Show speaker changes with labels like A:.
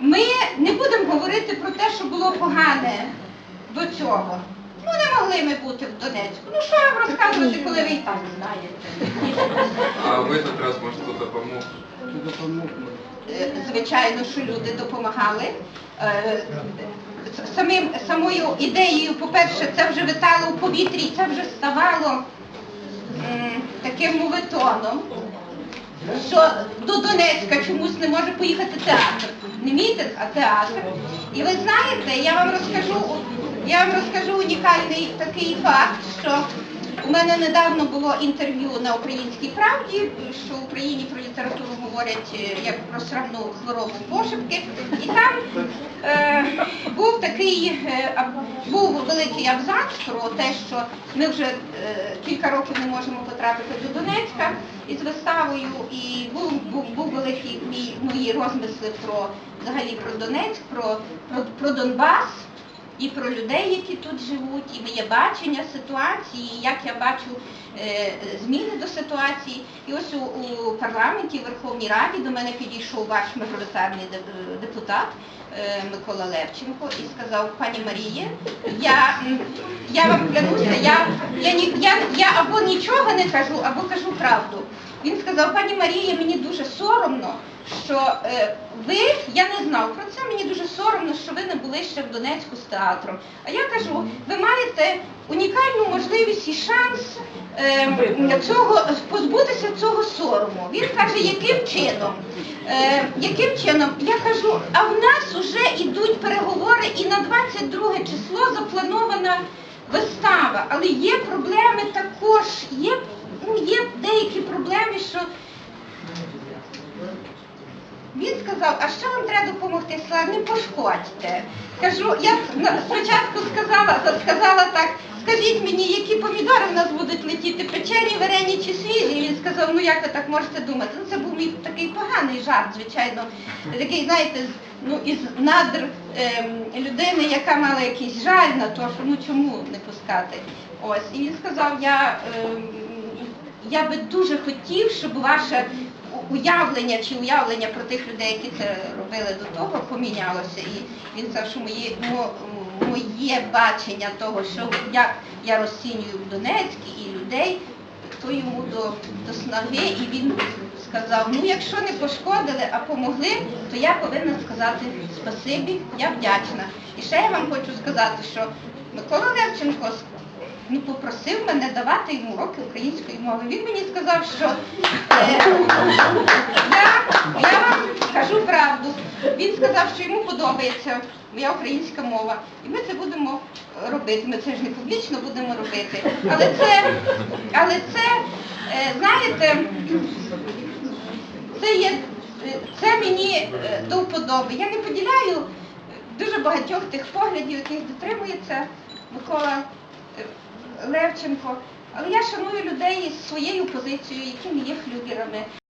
A: Ми не будемо говорити про те, що було погане до цього. Ну, не могли ми бути в Донецьку. Ну, що вам розказувати, коли ви і так знаєте?
B: А в этот раз, может, кто-то?
A: Е, Звичайно, що люди допомагали. Е, Самим, самою ідеєю, по-перше, це вже витало в повітрі, і це вже ставало таким мовитоном, що до Донецька чомусь не може поїхати театр. Не мітинг, а театр. І ви знаєте, я вам розкажу, я вам розкажу унікальний такий факт, що у мене недавно було інтерв'ю на Українській правді, що в Україні про літературу говорять е, як про срамну хворобу пошепки. І там е, був такий е, був великий абзац про те, що ми вже е, кілька років не можемо потрапити до Донецька із виставою, і був, був, був великий мій мої розмисли про взагалі про Донецьк, про, про, про Донбас і про людей, які тут живуть, і моє бачення ситуації, як я бачу е, зміни до ситуації. І ось у, у парламенті, в Верховній Раді до мене підійшов ваш мажоритарний депутат е, Микола Левченко і сказав, пані Маріє, я, я вам клянуся, я, я, я, я або нічого не кажу, або кажу правду. Він сказав, пані Марія, мені дуже соромно, що е, ви, я не знав про це, мені соромно, що ви не були ще в Донецьку з театром. А я кажу, ви маєте унікальну можливість і шанс е, цього, позбутися цього сорому. Він каже, яким чином? Е, яким чином? Я кажу, а в нас вже йдуть переговори і на 22 число запланована вистава, але є проблеми також, є, ну, є деякі проблеми, що він сказав, а що вам треба допомогти? Сказала, не пошкодьте. Кажу, я спочатку сказала, сказала так, скажіть мені, які помідори в нас будуть летіти, печені, варені чи свіжі? Він сказав, ну як ви так можете думати? Ну це був мій такий поганий жарт, звичайно, такий, знаєте, ну, із надр ем, людини, яка мала якийсь жаль на те, що ну чому не пускати. Ось, і він сказав, я, ем, я би дуже хотів, щоб ваше у- уявлення чи уявлення про тих людей, які це робили до того, помінялося. І він сказав, що мої, моє бачення того, що як я розцінюю в Донецьк і людей, то йому до, до снаги, і він сказав, ну якщо не пошкодили, а помогли, то я повинна сказати спасибі, я вдячна. І ще я вам хочу сказати, що Микола Левченко ну, попросив мене давати йому уроки української мови. Він мені сказав, що е, я, я вам кажу правду. Він сказав, що йому подобається моя українська мова. І ми це будемо робити. Ми це ж не публічно будемо робити. Але це, але це, е, знаєте, це є, це мені е, до вподоби. Я не поділяю дуже багатьох тих поглядів, яких дотримується Микола Левченко. Але я шаную людей із своєю позицією, які є флюгерами.